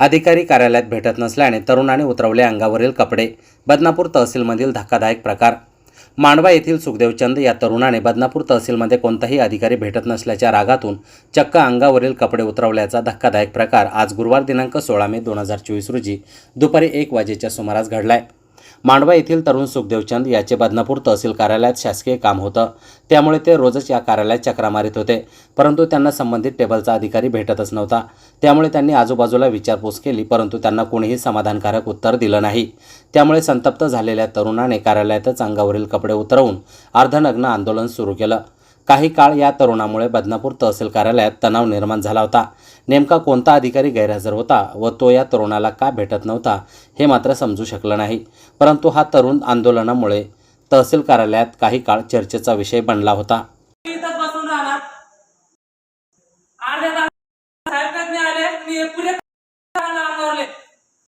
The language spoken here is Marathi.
अधिकारी कार्यालयात भेटत नसल्याने तरुणाने उतरवले अंगावरील कपडे. बदनापूर तहसीलमधील धक्कादायक प्रकार. मांडवा येथील सुखदेवचंद या तरुणाने बदनापूर तहसीलमध्ये कोणताही अधिकारी भेटत नसल्याच्या रागातून चक्क अंगावरील कपडे उतरवल्याचा धक्कादायक प्रकार आज गुरुवार दिनांक सोळा मे दोन हजार चोवीस रोजी दुपारी एक वाजेच्या सुमारास घडलाय. मांडवा येथील तरुण सुखदेवचंद याचे बदनापूर तहसील कार्यालयात शासकीय काम होतं. त्यामुळे ते रोजच या कार्यालयात चक्रा मारित होते. परंतु त्यांना संबंधित टेबलचा अधिकारी भेटतच नव्हता. त्यामुळे त्यांनी आजूबाजूला विचारपूस केली परंतु त्यांना कोणीही समाधानकारक उत्तर दिलं नाही. त्यामुळे संतप्त झालेल्या तरुणाने कार्यालयातच अंगावरील कपडे उतरवून अर्धनग्न आंदोलन सुरू केलं. काही काळ या तरुणामुळे बदनापूर तहसील कार्यालयात तणाव निर्माण झाला होता. नेमका कोणता अधिकारी गैरहजर होता व तो या तरुणाला का भेटत नव्हता हे मात्र समजू शकलं नाही. परंतु हा तरुण आंदोलनामुळे तहसील कार्यालयात काही काळ चर्चेचा विषय बनला होता.